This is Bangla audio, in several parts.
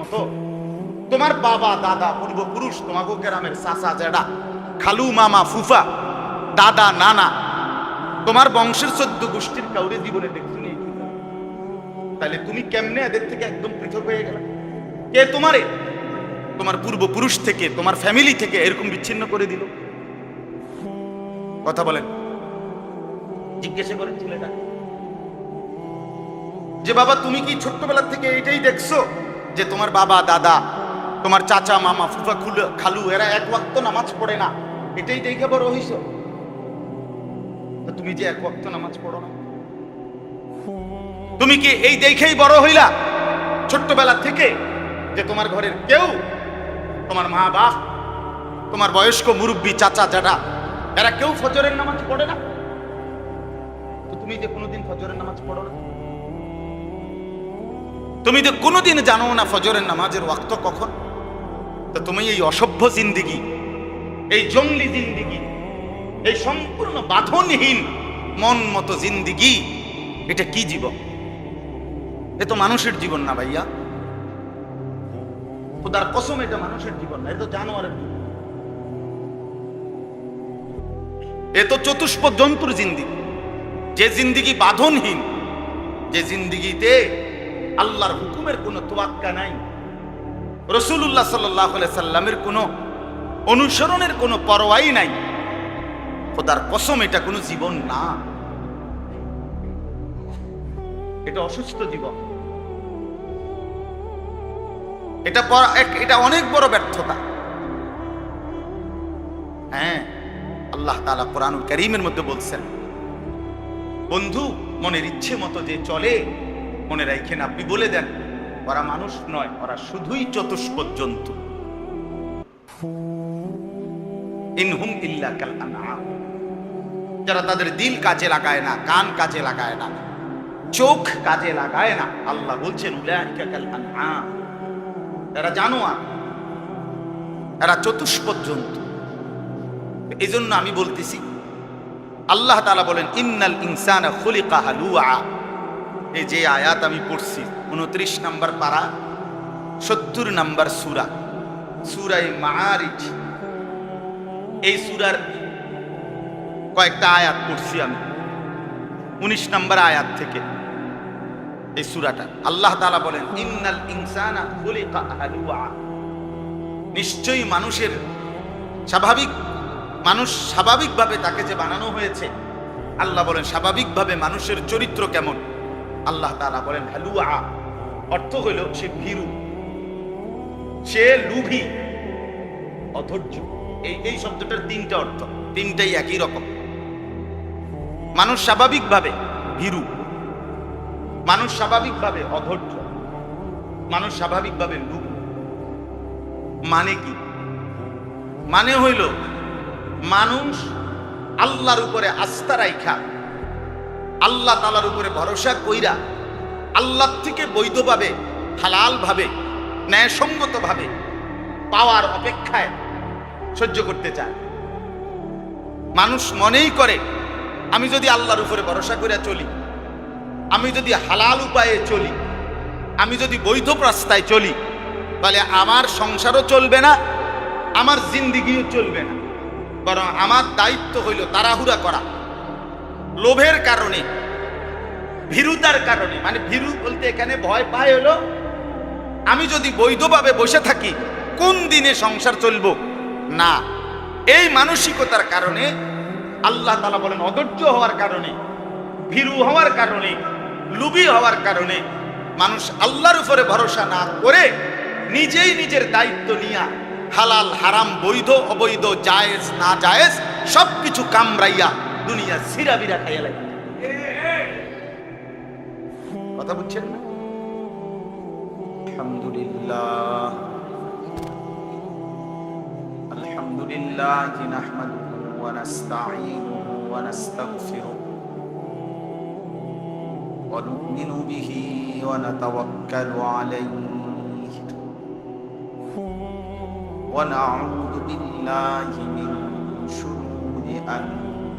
মতো। তোমার বাবা, দাদা, পূর্বপুরুষ তোমাকে গ্রামের চাচা জেডা খালু, মামা, ফুফা, দাদা, নানা, তোমার বংশের চোদ্দ গোষ্ঠীর কাউরে জীবনে দেখছ নি তাহলে তুমি কেমনে এদের থেকে একদম পৃথক হয়ে গেলে? কে তোমারে? তোমার পূর্বপুরুষ থেকে, তোমার ফ্যামিলি থেকে এরকম বিচ্ছিন্ন করে দিল? কথা বলেন। জিজ্ঞাসা করেন ছেলেটা। যে বাবা, তুমি কি ছোট্টবেলার থেকে এইটাই দেখছ? যে তোমার বাবা, দাদা, তোমার চাচা, মামা, ফুফা, খুলু, খালু, এরা এক ওয়াক্ত নামাজ পড়ে না। এটাই দেখে বড় হইছো তা তুমি যে এক ওয়াক্ত নামাজ পড়ো না। তুমি কি এই দেখেই বড় হইলা? ছোট্টবেলা থেকে যে তোমার ঘরের কেউ, তোমার মা বাপ, তোমার বয়স্ক মুরব্বী, চাচা জাডা এরা কেউ ফজরের নামাজ পড়ে না? তো তুমি যে কোনোদিন ফজরের নামাজ পড়ো না? তুমি তো কোনোদিন জানো না ফজরের নামাজের ওয়াক্ত কখন? তো তুমি এই অসভ্য জিন্দিগি, এই জঙ্গলি জিন্দিগি, এই সম্পূর্ণ বাঁধনহীন মন মতো জিন্দিগি, এটা কি জীবন? এ তো মানুষের জীবন না ভাইয়া। খুদার কসম, এটা মানুষের জীবন না, এটা তো জানোয়ারের জীবন। এ তো চতুষ্প জন্তুর জিন্দিগি। যে জিন্দিগি বাঁধনহীন, যে জিন্দিগিতে আল্লাহর হুকুমের কোনো তোয়াক্কা নাই। রসুল্লাহ সাল্লাহ সাল্লামের কোনো অনুসরণের কোনো পরোয়াই নাই। খোদার কসম, এটা কোনো জীবন না। এটা অসুস্থ জীবন। এটা এটা অনেক বড় ব্যর্থতা। হ্যাঁ আল্লাহ তাআলা কোরআনুল করিমের মধ্যে বলছেন, বন্ধু, মনের ইচ্ছে মতো যে চলে মনে রাখেন আপনি বলে দেন, ওরা মানুষ নয়, ওরা শুধুই চতুষ্প জন্তু ইনহুম ইল্লা। যারা তাদের দিল কাজে লাগায় না, কান কাজে লাগায় না, চোখ কাজে লাগায় না, আল্লাহ বলছেন, উলাইকা কাল আনআম। এরা জানোয়ার, এরা চতুষ্প জন্তু এই জন্য আমি বলতেছি, আল্লাহ তালা বলেন, ইন্নাল ইনসানা খুলিকা হালুআ এই যে আয়াত আমি পড়ছি, উনত্রিশ নাম্বার পাড়া সত্তর নাম্বার সুরা, সুরাই মারিজ এই সুরার কয়েকটা আয়াত পড়ছি আমি, উনিশ নাম্বার আয়াত থেকে এই সুরাটা। আল্লাহ তালা বলেন, ইন্নাল ইনসানা নিশ্চয়ই মানুষের স্বাভাবিক, মানুষ স্বাভাবিকভাবে তাকে যে বানানো হয়েছে, আল্লাহ বলেন, স্বাভাবিকভাবে মানুষের চরিত্র কেমন? আল্লাহ তাআলা বলেন, হালুয়া। অর্থ হইল সে ভীরু। সে লুভি, অধৈর্য। এই এই শব্দটার তিনটা অর্থ। তিনটাই একই রকম। মানুষ স্বাভাবিকভাবে ভীরু। মানুষ স্বাভাবিকভাবে অধৈর্য। মানুষ স্বাভাবিকভাবে লুভ। মানে কি? মানে হইল মানুষ আল্লাহর উপরে আস্থা রাইখা। আল্লাহ তালার উপরে ভরসা কইরা আল্লাহ থেকে বৈধভাবে, হালালভাবে, ন্যায়সঙ্গতভাবে পাওয়ার অপেক্ষায় সহ্য করতে চায়। মানুষ মনেই করে, আমি যদি আল্লাহর উপরে ভরসা করে চলি, আমি যদি হালাল উপায়ে চলি, আমি যদি বৈধ রাস্তায় চলি, তাহলে আমার সংসারও চলবে না, আমার জিন্দিগিও চলবে না। বরং আমার দায়িত্ব হইল তাড়াহুড়া করা। লোভের কারণে, ভীরুতার কারণে মানে ভীরু বলতে এখানে ভয় পায় হলো, আমি যদি বৈধভাবে বসে থাকি, কোন দিনে সংসার চলব? না। এই মানসিকতার কারণে, আল্লাহ তালা বলেন, অধৈর্য হওয়ার কারণে, ভীরু হওয়ার কারণে লুবি হওয়ার কারণে, মানুষ আল্লাহর উপরে ভরসা না করে নিজেই নিজের দায়িত্ব নিয়া, হালাল, হারাম, বৈধ, অবৈধ, জায়েজ, না জায়েজ সব কিছু কামড়াইয়া দুনিয়া সিরা বিরা খাইয়া লাগে কথা বুঝছেন না আলহামদুলিল্লাহ আলহামদুলিল্লাহ নাহমাদুহু ওয়া নাস্তাঈনুহু ওয়া নাস্তাগফিরুহ ونؤمن به ونتوكل عليه ونعوذ بالله من شرور أنفسنا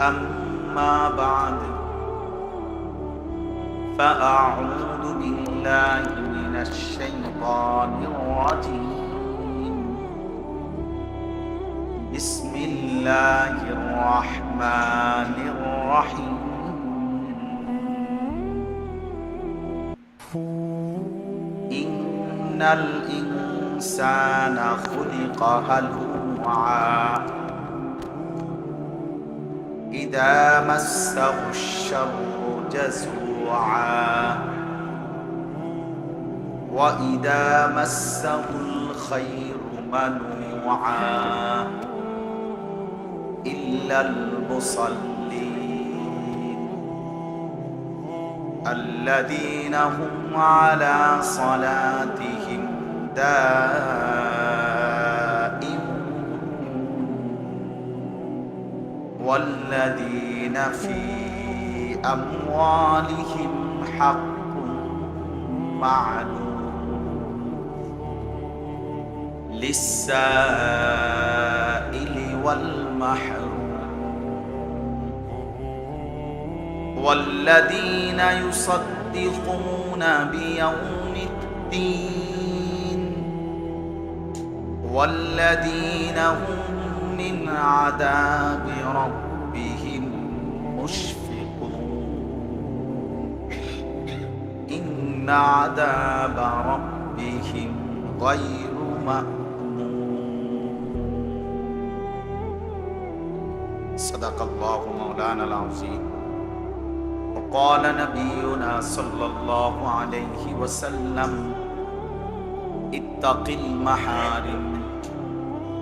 أما بعد فأعوذ بالله من الشيطان الرجيم. بسم الله الرحمن الرحيم. إن الإنسان خلق هلوعا. إذا مسه الشر جزوعا. وإذا مسه الخير منوعا. إلا المصلين الذين هم على صلاتهم دائمون والذين في أموالهم حق معلوم للسائل والمحروم والذين يصدقون بيوم الدين والذين هم من عذاب ربهم مشفقون. إن عذاب ربهم غير مأمون. صدق الله مولانا العظيم. وقال نبينا صلى الله عليه وسلم اتق المحارم.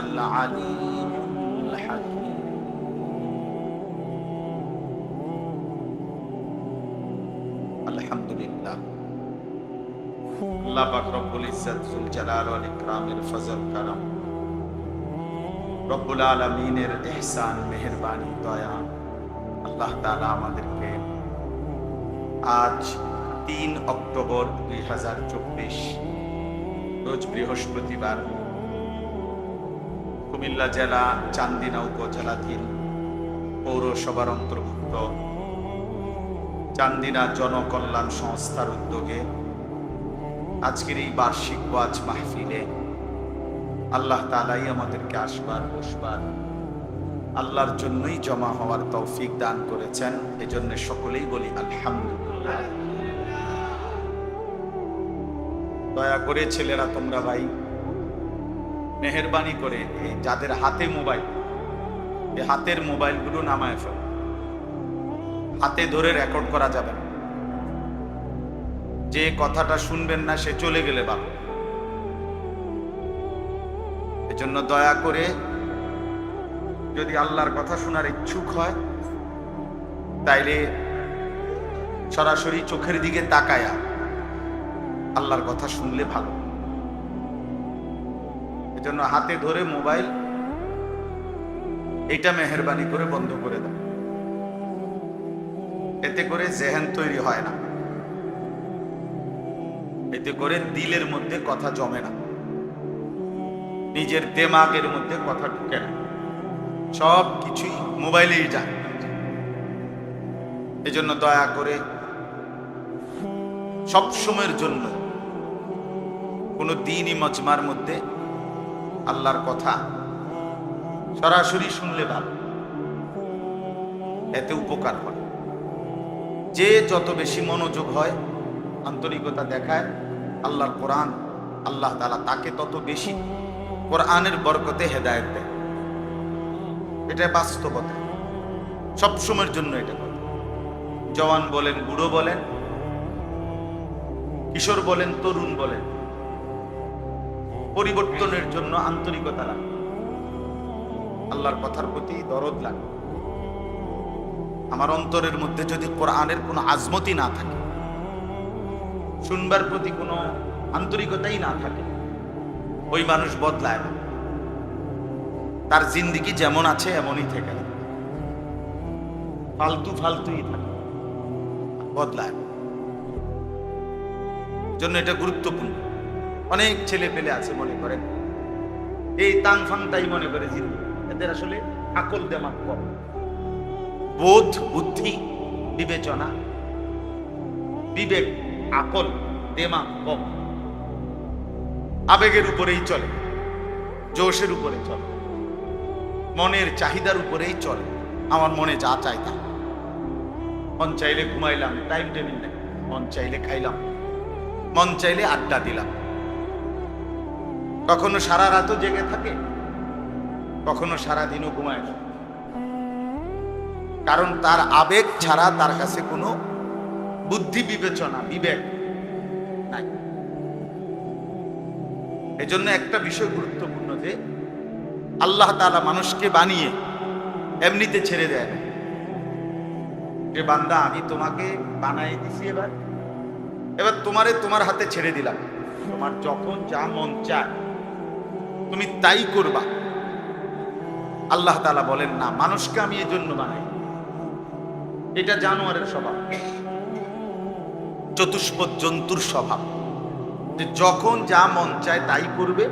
العليم الحكيم الحمد لله আল্লাহ পাক রব্বুল ইজ্জত জুল জালাল ওয়াল ইকরামের ফজল কারাম রব্বুল আলামিনের ইহসান মেহেরবানি দয়া আল্লাহ তাআলা আমাদেরকে আজ তিন অক্টোবর দুই হাজার চব্বিশ রোজ বৃহস্পতিবার কুমিল্লা জেলা চান্দিনা উপজেলাধীন পৌরসভার অন্তর্ভুক্ত। চান্দিনা জনকল্যাণ সংস্থার উদ্যোগে আজকের এই বার্ষিক ওয়াজ মাহফিলে আল্লাহ তালাই আমাদেরকে আসবার, বসবার, আল্লাহর জন্যই জমা হওয়ার তৌফিক দান করেছেন। এজন্য সকলেই বলি আলহামদুলিল্লাহ। দয়া করে ছেলেরা, তোমরা ভাই মেহরবানি করে এই যাদের হাতে মোবাইল, এই হাতের মোবাইলগুলো নামায় ফেল। হাতে ধরে রেকর্ড করা যাবে না। যে কথাটা শুনবেন না, সে চলে গেলে ভালো। এজন্য দয়া করে যদি আল্লাহর কথা শোনার ইচ্ছুক হয়, তাইলে সরাসরি চোখের দিকে তাকায়া আল্লাহর কথা শুনলে ভালো। এজন্য হাতে ধরে মোবাইল এটা মেহরবানি করে বন্ধ করে দাও। এতে করে জেহেন তৈরি হয় না। এতে করে দিলের মধ্যে কথা জমে না। নিজের দেমাগের মধ্যে কথা ঢুকে না। সব কিছুই মোবাইলেই যায়। এজন্য দয়া করে সব সময়ের জন্য কোনো দিনই মজমার মধ্যে আল্লাহর কথা। সরাসরি শুনলে ভালো। এতে উপকার হয়। যে যত বেশি মনোযোগ হয়, আন্তরিকতা দেখায়, আল্লাহর কোরআন, আল্লাহ তালা তাকে তত বেশি কোরআনের বরকতে হেদায়ত দেয়। এটা বাস্তবতা। সব সময়ের জন্য এটা কথা জওয়ান বলেন, বুড়ো বলেন, কিশোর বলেন, তরুণ বলেন পরিবর্তনের জন্য আন্তরিকতা লাগে আল্লাহর কথার প্রতি দরদ লাগে আমার অন্তরের মধ্যে যদি কোরআনের কোনো আজমতি না থাকে, শুনবার প্রতি কোনো আন্তরিকতাই না থাকে, ওই মানুষ বদলায় না তার জিন্দিগি যেমন আছে, এমনই থেকে। ফালতু ফালতুই থাকে, বদলায়। জন্য এটা গুরুত্বপূর্ণ অনেক ছেলে পেলে আছে মনে করেন। এই তাং ফাংটাই মনে করে জিন্দিগি এদের আসলে আকল দেমাক কম। বোধ, বুদ্ধি, বিবেচনা, বিবেক, আকল দেমাক কম। আবেগের উপরেই চলে, জোশের উপরে চলে, মনের চাহিদার উপরেই চলে। আমার মনে যা চাই তা। মন চাইলে ঘুমাইলাম টাইম টেবিল নেই। মন চাইলে খাইলাম। মন চাইলে আড্ডা দিলাম। কখনো সারা রাতও জেগে থাকে, কখনো সারা দিনও ঘুমায় কারণ তার আবেগ ছাড়া তার কাছে কোনো বুদ্ধি বিবেচনা, বিবেক নাই। এজন্য একটা বিষয় গুরুত্বপূর্ণ যে, আল্লাহ তালা মানুষকে বানিয়ে এমনিতে ছেড়ে দেয় না। যে, বান্দা, আমি তোমাকে বানাই দিছি এবার। এবার তোমারে তোমার হাতে ছেড়ে দিলাম। তোমার যখন যা মন চায় তুমি তাই করবা। আল্লাহ তালা বলেন, না, মানুষকে আমি এজন্য বানাই। এটা জানোয়ারের স্বভাব। চতুষ্পদ জন্তুর স্বভাব। যে যখন যা মন চায় তাই করবে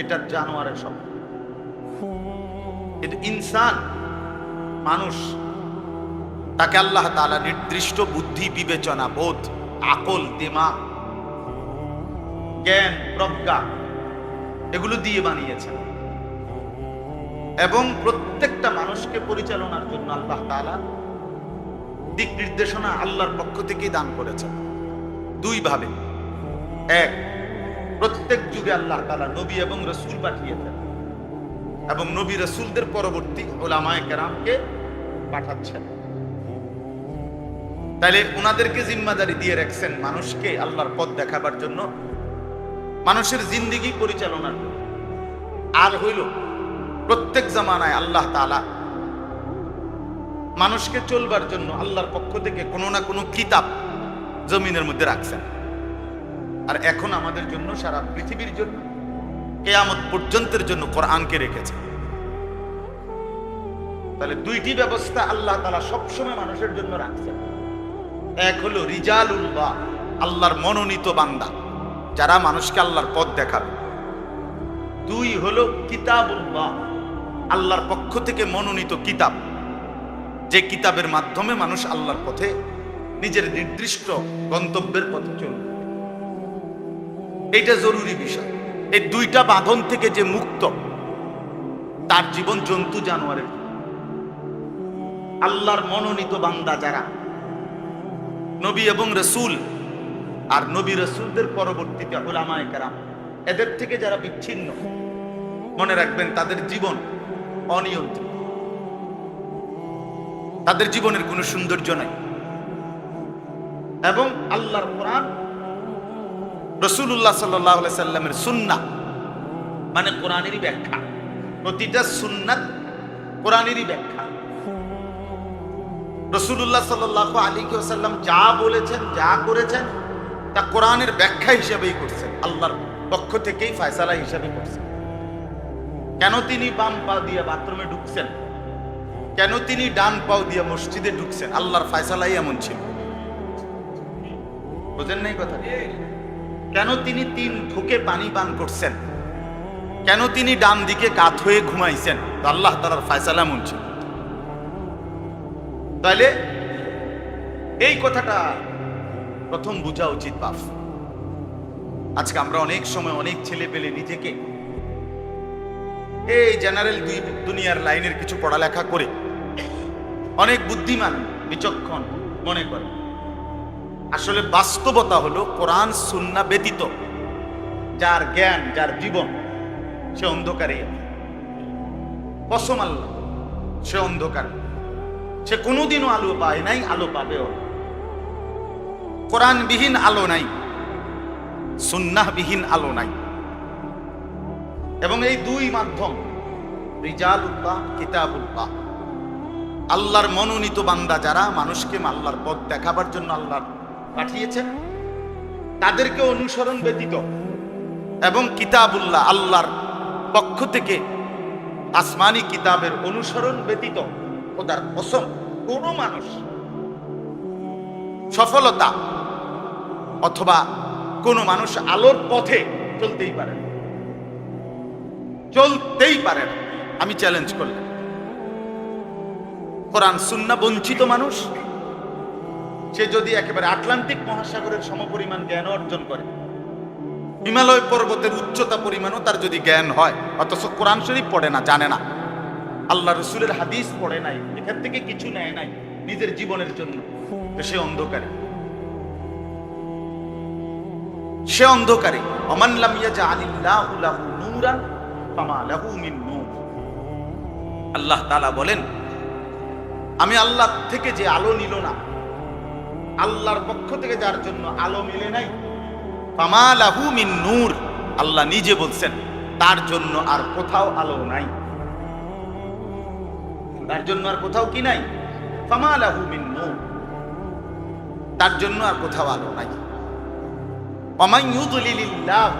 এটা জানোয়ারের স্বভাব। কিন্তু ইনসান, মানুষ, তাকে আল্লাহ তাআলা নির্দিষ্ট বুদ্ধি, বিবেচনা, বোধ, আকল দিমাগ জ্ঞান, প্রজ্ঞা এগুলো দিয়ে বানিয়েছেন। এবং প্রত্যেকটা মানুষকে পরিচালনার জন্য আল্লাহ তাআলা দিক নির্দেশনা আল্লাহর পক্ষ থেকেই দান করেছেন। দুই ভাবে। এক, প্রত্যেক যুগে আল্লাহ তাআলা নবী এবং রসুল পাঠিয়েছেন। এবং নবী রসুলদের পরবর্তী ওলামায়ে কেরামকে পাঠাচ্ছেন। তাহলে ওনাদেরকে জিম্মাদারি দিয়ে রাখছেন মানুষকে আল্লাহর পথ দেখাবার জন্য মানুষের জিন্দিগি পরিচালনার আর হইল, প্রত্যেক জামানায় আল্লাহ তালা মানুষকে চলবার জন্য আল্লাহর পক্ষ থেকে কোনো না কোনো কিতাব জমিনের মধ্যে রাখছেন। আর এখন আমাদের জন্য সারা পৃথিবীর জন্য, কেয়ামত পর্যন্তের জন্য কোরআনকে রেখেছে। তাহলে দুইটি ব্যবস্থা আল্লাহ তালা সবসময় মানুষের জন্য রাখছেন। এক হলো রিজালুল্লাহ, আল্লাহর মনোনীত বান্দা। যারা মানুষকে আল্লাহর পথ দেখাবে। দুই হলো কিতাবুল্লাহ, আল্লাহর পক্ষ থেকে মনোনীত কিতাব। যে কিতাবের মাধ্যমে মানুষ আল্লাহর পথে নিজের নির্দিষ্ট গন্তব্যের পথে চলবে। এটা জরুরি বিষয়। এই দুইটা বাঁধন থেকে যে মুক্ত, তার জীবন জন্তু জানোয়ারের আল্লাহর মনোনীত বান্দা যারা, নবী এবং রসুল আর নবী রসুলদের পরবর্তীতে ওলামায় কারাম, এদের থেকে যারা বিচ্ছিন্ন, মনে রাখবেন তাদের জীবন অনিয়ন্ত্রিত। তাদের জীবনের কোনো সৌন্দর্য নাই। এবং আল্লাহর কোরআন রসুল্লাহ সাল্লাহ সাল্লামের সুন্না মানে কোরআনেরই ব্যাখ্যা। প্রতিটা সুন্নাত কোরআনেরই ব্যাখ্যা। রসুল্লাহ সাল্লাহ আলী সাল্লাম যা বলেছেন, যা করেছেন তা কোরআনের ব্যাখ্যা হিসেবেই করছেন, আল্লাহর পক্ষ থেকেই ফায়সালা হিসেবে করছেন। কেন তিনি বাম পা দিয়ে বাথরুমে ঢুকছেন? কেন তিনি ডান পাও দিয়ে মসজিদে ঢুকছেন? আল্লাহর ফয়সালাই এমন ছিল। বুঝেন নাই কথা কেন তিনি তিন ঢুকে পানি পান করছেন? কেন তিনি ডান দিকে কাত হয়ে ঘুমাইছেন? আল্লাহ তালার ফায়সালা এমন ছিল। তাহলে এই কথাটা প্রথম বোঝা উচিত বাপ আজকে আমরা অনেক সময় অনেক ছেলে পেলে নিজেকে এই জেনারেল দুই দুনিয়ার লাইনের কিছু পড়ালেখা করে অনেক বুদ্ধিমান, বিচক্ষণ মনে করে। আসলে বাস্তবতা হলো কোরআন সুন্না ব্যতীত যার জ্ঞান, যার জীবন, সে অন্ধকারে কসম সে অন্ধকার। সে কোনোদিনও আলো পায় নাই, আলো পাবেও না। কোরআনবিহীন আলো নাই, সুন্নাহবিহীন আলো নাই। এবং এই দুই মাধ্যম রিজাল উল্লাহ কিতাব উল্লাহ আল্লাহর মনোনীত বান্দা যারা, মানুষকে আল্লাহর পথ দেখাবার জন্য আল্লাহ পাঠিয়েছেন, তাদেরকে অনুসরণ ব্যতীত এবং কিতাবুল্লাহ, আল্লাহর পক্ষ থেকে আসমানি কিতাবের অনুসরণ ব্যতীত ওদার কসম, কোন মানুষ সফলতা অথবা কোন মানুষ আলোর পথে চলতেই পারে চলতেই পারে আমি চ্যালেঞ্জ করলাম। কোরআন সুন্না বঞ্চিত মানুষ, সে যদি একেবারে আটলান্টিক মহাসাগরের সমপরিমাণ জ্ঞান অর্জন করে, হিমালয় পর্বতের উচ্চতা পরিমাণও তার যদি জ্ঞান হয়, অথচ কোরআন শরীফ পড়ে না, জানে না। আল্লাহ রসুলের হাদিস পড়ে নাই, এখান থেকে কিছু নেয় নাই নিজের জীবনের জন্য। সে অন্ধকারে। সে অন্ধকারে, অমান লাম ইয়াজআলিল্লাহু লাহু নূরান ফামা লাহু মিন নূর। আল্লাহ তাআলা বলেন, আমি আল্লাহ থেকে যে আলো নিল না, আল্লাহর পক্ষ থেকে যার জন্য আলো মিলে নাই, ফামা লাহু মিন নূর। আল্লাহ নিজে বলছেন, তার জন্য আর কোথাও আলো নাই। তার জন্য আর কোথাও কি নাই? ফামা লাহু মিন নূর। তার জন্য আর কোথাও আলো নাই। ومن يضلل الله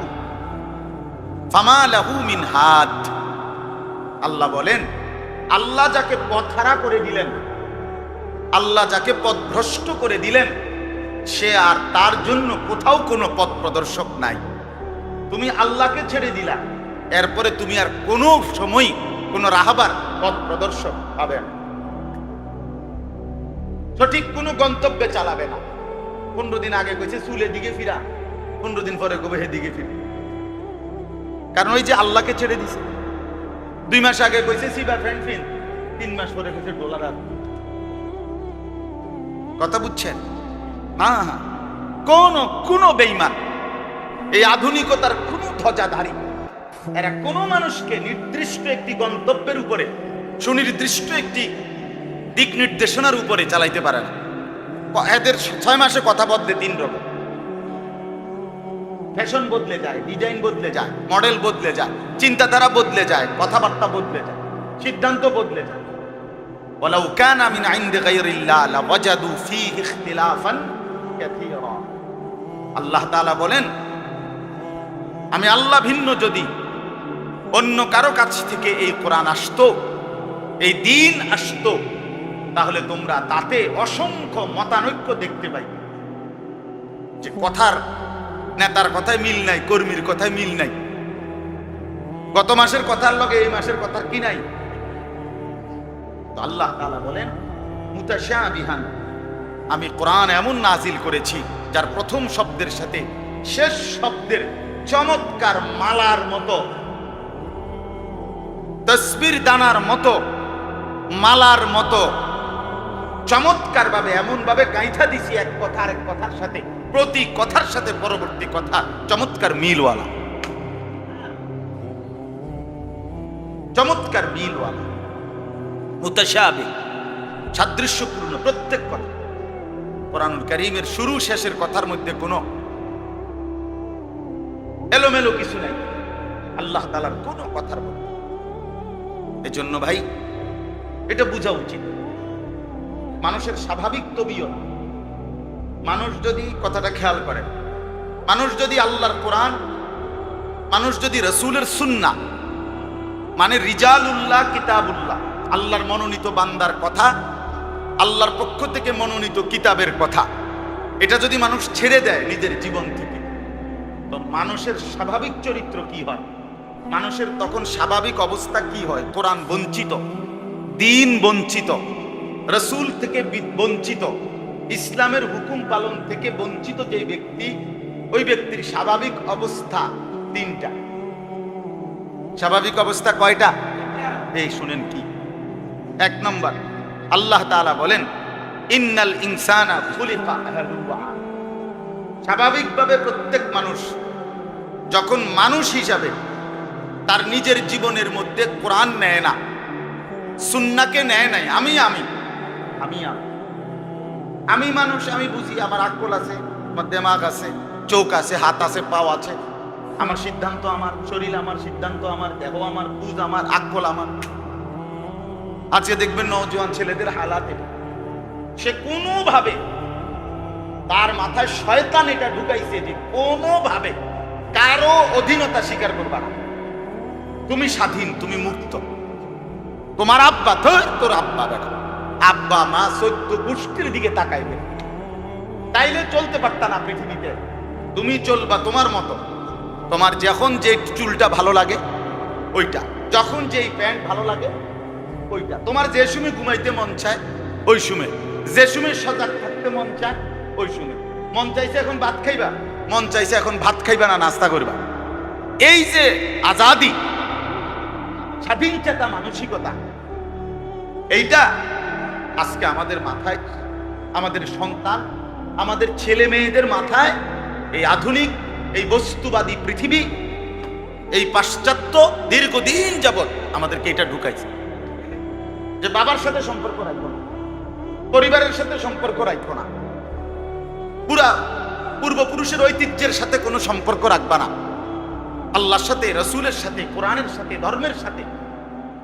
فما له من হাদ আল্লাহ বলেন আল্লাহ যাকে পথহারা করে দিলেন আল্লাহ যাকে পথভ্রষ্ট করে দিলেন সে আর তার জন্য কোথাও কোনো পথ প্রদর্শক নাই তুমি আল্লাহকে ছেড়ে দিলা এরপরে তুমি আর কোনো সময় কোনো রাহাবার পথ প্রদর্শক পাবে না সঠিক কোনো গন্তব্যে চালাবে না পনেরো দিন আগে কইছে চুলের দিকে ফিরা পনেরো দিন পরে কবে দিকে ফিরে। কারণ ওই যে আল্লাহকে ছেড়ে দিছে। দুই মাস আগে কইছে সিবার ফ্রেন্ড ফিন। তিন মাস পরে কইছে, ডলার আর কথা বুঝছেন? না কোন কোন বেইমান এই আধুনিকতার কোন ধ্বজাধারী এরা কোন মানুষকে নির্দিষ্ট একটি গন্তব্যের উপরে, সুনির্দিষ্ট একটি দিক নির্দেশনার উপরে চালাইতে পারে না। এদের ছয় মাসে কথা বদলে তিন রকম। ফ্যাশন বদলে যায় ডিজাইন বদলে যায় মডেল বদলে যায় চিন্তাধারা বদলে যায় কথাবার্তা বদলে যায় সিদ্ধান্ত বদলে যায় ولو كان من عند غير الله لوجدوا فيه اختلافا كثيرا আল্লাহ তাআলা বলেন আমি আল্লাহ ভিন্ন যদি অন্য কারো কাছ থেকে এই কোরআন আসতো এই দিন আসতো তাহলে তোমরা তাতে অসংখ্য মতানৈক্য দেখতে পাই যে কথার নেতার কথায় মিল নাই, কর্মীর কথায় মিল নাই। গত মাসের কথার লগে এই মাসের কথার কি নাই? আল্লাহ বলেন, মুতাশাবিহান, আমি কোরআন এমন নাজিল করেছি, যার প্রথম শব্দের সাথে শেষ শব্দের চমৎকার মালার মতো, তসবির দানার মতো, মালার মতো চমৎকার ভাবে এমন ভাবে গাইথা দিছি এক কথা আর এক কথার সাথে। প্রতি কথার সাথে পরবর্তী কথা চমৎকার মিলওয়ালা। চমৎকার মিলওয়ালা। মুতাশাবি, সাদৃশ্যপূর্ণ প্রত্যেক কথা। কোরআনুল করিমের শুরু শেষের কথার মধ্যে কোনো এলোমেলো কিছু নাই। আল্লাহ তালার কোনো কথার মধ্যে। এজন্য ভাই, এটা বোঝা উচিত। মানুষের স্বাভাবিক তবিও না। মানুষ যদি কথাটা খেয়াল করে, মানুষ যদি আল্লাহর কোরআন, মানুষ যদি রসুলের সুন্না মানে রিজাল রিজালুল্লাহ কিতাবুল্লাহ, আল্লাহর মনোনীত বান্দার কথা, আল্লাহর পক্ষ থেকে মনোনীত কিতাবের কথা, এটা যদি মানুষ ছেড়ে দেয় নিজের জীবন থেকে, তো মানুষের স্বাভাবিক চরিত্র কি হয়? মানুষের তখন স্বাভাবিক অবস্থা কি হয়? কোরআন বঞ্চিত, দিন বঞ্চিত, রসুল থেকে বঞ্চিত। ইসলামের হুকুম পালন থেকে বঞ্চিত যে ব্যক্তি, ওই ব্যক্তির স্বাভাবিক অবস্থা তিনটা। স্বাভাবিক অবস্থা কয়টা? এই শুনেন কি। এক নম্বর, আল্লাহ তাআলা বলেন, ইন্নাল ইনসানা স্বাভাবিকভাবে প্রত্যেক মানুষ, যখন মানুষ হিসাবে তার নিজের জীবনের মধ্যে কোরআন নেয় না, সুন্নাকে নেয় নাই, আমি আমি আমি আমি। আমি মানুষ, আমি বুঝি, আমার আকল আছে, আমার দেমাগ আছে, চোখ আছে, হাত আছে, পাও আছে। আমার সিদ্ধান্ত আমার, শরীর আমার, সিদ্ধান্ত আমার, দেহ আমার, বুঝ আমার আকল আমার। আজকে দেখবেন নওজোয়ান ছেলেদের হালাতে সে কোনোভাবে তার মাথায় শয়তান এটা ঢুকাইছে যে কোনোভাবে কারও অধীনতা স্বীকার করবা না। তুমি স্বাধীন, তুমি মুক্ত। তোমার আব্বা, ধর তোর আব্বা দেখো। আব্বা মা সদ্য গোষ্ঠীর দিকে তাকাইবে। তাইলে চলতে পারতা না পৃথিবীতে। তুমি চলবা তোমার মতো। তোমার যখন যে চুলটা ভালো লাগে, ওইটা। যখন যেই প্যান্ট ভালো লাগে, ওইটা। তোমার যে সময় ঘুমাইতে মন চায়, ওই সময় যে সময় সজাগ থাকতে মন চায়, ওই সময় মন চাইছে এখন ভাত খাইবা? মন চাইছে এখন ভাত খাইবা না নাস্তা করবা? এই যে আজাদি স্বাধীন চেতা মানসিকতা, এইটা আজকে আমাদের মাথায়, আমাদের সন্তান, আমাদের ছেলে মেয়েদের মাথায় এই আধুনিক, এই বস্তুবাদী পৃথিবী, এই পাশ্চাত্য দীর্ঘদিন যাবৎ আমাদেরকে এটা ঢুকাইছে। যে বাবার সাথে সম্পর্ক রাখব না, পরিবারের সাথে সম্পর্ক রাখব না, পুরা পূর্বপুরুষের ঐতিহ্যের সাথে কোনো সম্পর্ক রাখবা না। আল্লাহর সাথে, রসুলের সাথে, কোরআনের সাথে, ধর্মের সাথে,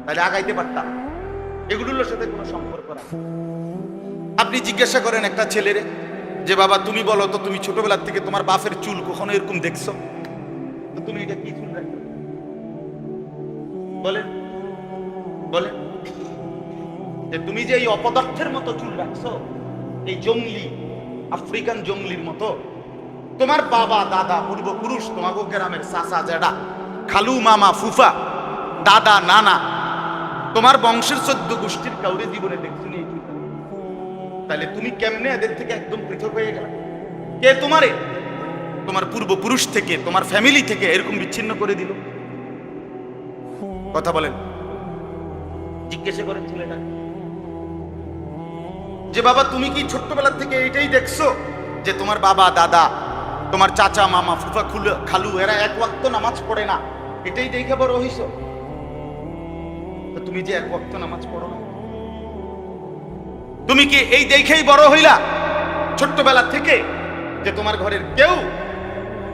তাহলে আগাইতে পারতাম। এগুলোর সাথে কোনো সম্পর্ক আপনি জিজ্ঞাসা করেন একটা ছেলেরে যে, বাবা, তুমি বলো তো, তুমি ছোটবেলার থেকে তোমার বাপের চুল কখনো এরকম দেখছ? তুমি এটা কি চুল রাখবে বলেন বলেন। যে, তুমি যে এই অপদার্থের মতো চুল রাখছো, এই জঙ্গলি, আফ্রিকান জঙ্গলির মতো, তোমার বাবা, দাদা, পূর্বপুরুষ তোমাকে গ্রামের চাচা জেডা খালু, মামা, ফুফা, দাদা, নানা তোমার বংশের চোদ্দ গোষ্ঠীর কাউরে জীবনে দেখছ নি? তাহলে তুমি কেমনে এদের থেকে একদম পৃথক হয়ে গেল? কে তোমারে? তোমার পূর্বপুরুষ থেকে, তোমার ফ্যামিলি থেকে এরকম বিচ্ছিন্ন করে দিল? কথা বলেন। জিজ্ঞাসা করেন ছেলেটা। যে বাবা, তুমি কি ছোট্টবেলা থেকে এটাই দেখছ? যে তোমার বাবা, দাদা, তোমার চাচা, মামা, ফুফা, খুলু, খালু, এরা এক ওয়াক্ত নামাজ পড়ে না। এটাই দেখে বড় হইছ? তুমি যে এক বক্ত নামাজ পড়ো না। তুমি কি এই দেখেই বড় হইলা? ছোট্টবেলা থেকে যে তোমার ঘরের কেউ,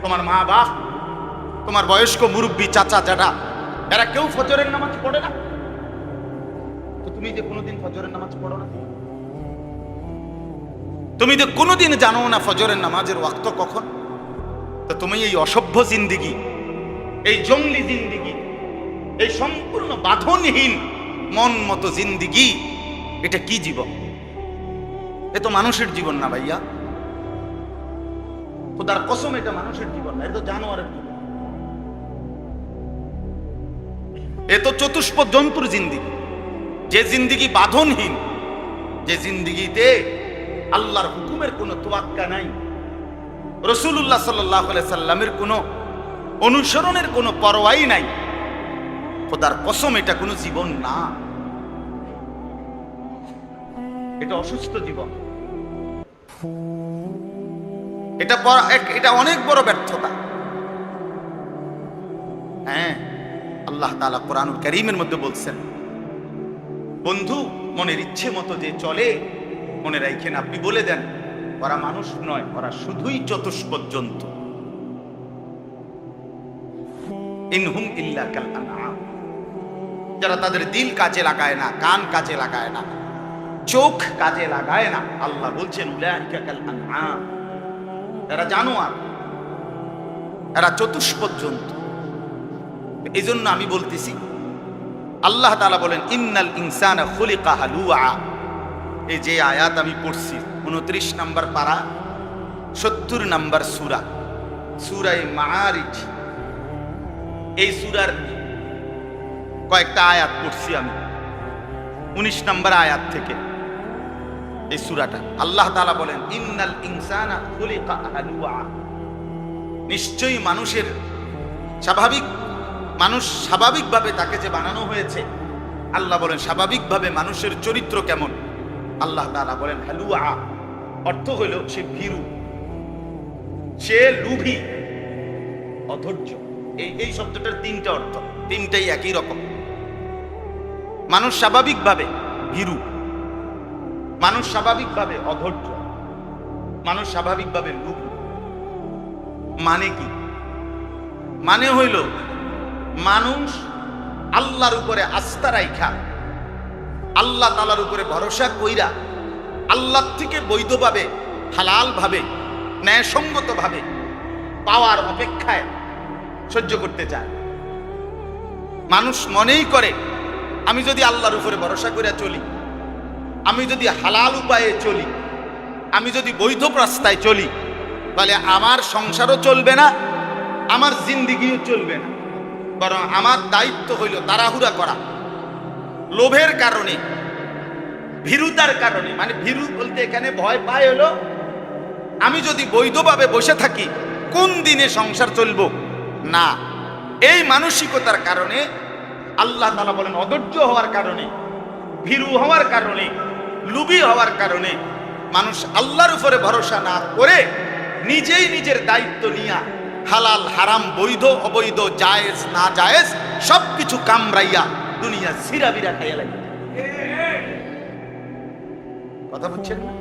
তোমার মা বাপ, তোমার বয়স্ক মুরব্বী চাচা চাচা এরা কেউ ফজরের নামাজ পড়ে না? তো তুমি যে কোনোদিন ফজরের নামাজ পড়ো না? তুমি যে কোনোদিন জানো না ফজরের নামাজের ওয়াক্ত কখন? তো তুমি এই অসভ্য জিন্দিগি, এই জঙ্গলি জিন্দিগি এই সম্পূর্ণ বাঁধনহীন, মন মতো জিন্দিগি, এটা কি জীবন? এ তো মানুষের জীবন না ভাইয়া। খোদার কসম, এটা মানুষের জীবন না, এটা তো জানোয়ারের জীবন। এ তো চতুষ্প জন্তুর জিন্দিগি। যে জিন্দিগি বাঁধনহীন, যে জিন্দিগিতে আল্লাহর হুকুমের কোনো তোয়াক্কা নাই রসুল্লাহ সাল্লাহ সাল্লামের কোনো অনুসরণের কোনো পরোয়াই নাই খোদার কসম, এটা কোনো জীবন না। এটা অসুস্থ জীবন। এটা এটা অনেক বড় ব্যর্থতা। হ্যাঁ আল্লাহ তাআলা কোরআনুল করিমের মধ্যে বলছেন, বন্ধু, মনের ইচ্ছে মতো যে চলে, মনে রাখেন আপনি বলে দেন, ওরা মানুষ নয়, ওরা শুধুই চতুষ্পদ জন্তু। ইনহুম ইল্লা কাল আনআম। যারা তাদের দিল কাজে লাগায় না, কান কাজে লাগায় না, চোখ কাজে লাগায় না, আল্লাহ বলছেন। এরা জানোয়ার, এরা চতুষ্পদ জন্তু। এই জন্য আমি বলতেছি, আল্লাহ তালা বলেন, ইন্নাল ইনসান এই যে আয়াত আমি পড়ছি, উনত্রিশ নাম্বার পারা, সত্তর নাম্বার সুরা সুরাই মারিজ এই সুরার কয়েকটা আয়াত পড়ছি আমি। উনিশ নম্বর আয়াত থেকে এই সুরাটা। আল্লাহ তাআলা বলেন, ইন্নাল ইনসানা নিশ্চয়ই মানুষের স্বাভাবিক, মানুষ স্বাভাবিকভাবে তাকে যে বানানো হয়েছে, আল্লাহ বলেন, স্বাভাবিকভাবে মানুষের চরিত্র কেমন? আল্লাহ তাআলা বলেন, হালুয়া। অর্থ হইল, সে ভীরু, সে লুভি, অধৈর্য। এই এই শব্দটার তিনটা অর্থ, তিনটাই একই রকম। মানুষ স্বাভাবিকভাবে ভীরু। মানুষ স্বাভাবিকভাবে অধৈর্য। মানুষ স্বাভাবিকভাবে লুভি মানে কি? মানে হইল মানুষ আল্লাহর উপরে আস্থা রাইখা, আল্লাহ তালার উপরে ভরসা কইরা, আল্লাহ থেকে বৈধভাবে, হালালভাবে, ন্যায়সঙ্গতভাবে পাওয়ার অপেক্ষায় সহ্য করতে চায়। মানুষ মনেই করে আমি যদি আল্লাহর উপরে ভরসা করে চলি, আমি যদি হালাল উপায়ে চলি, আমি যদি বৈধ রাস্তায় চলি, তাহলে আমার সংসারও চলবে না, আমার জিন্দিগিও চলবে না। বরং আমার দায়িত্ব হইল তাড়াহুড়া করা। লোভের কারণে, ভীরুতার কারণে মানে ভীরু বলতে এখানে ভয় পায় হলো, আমি যদি বৈধভাবে বসে থাকি, কোন দিনে সংসার চলব? না। এই মানসিকতার কারণে আল্লাহ তালা বলেন, অধৈর্য হওয়ার কারণে, ভীরু হওয়ার কারণে, লুবি হওয়ার কারণে মানুষ আল্লাহর উপরে ভরসা না করে নিজেই নিজের দায়িত্ব নিয়া হালাল, হারাম, বৈধ, অবৈধ, জায়েজ, না জায়েজ সবকিছু কামড়াইয়া দুনিয়া সিরা বিরা খাইয়া লাগে কথা বুঝছেন না?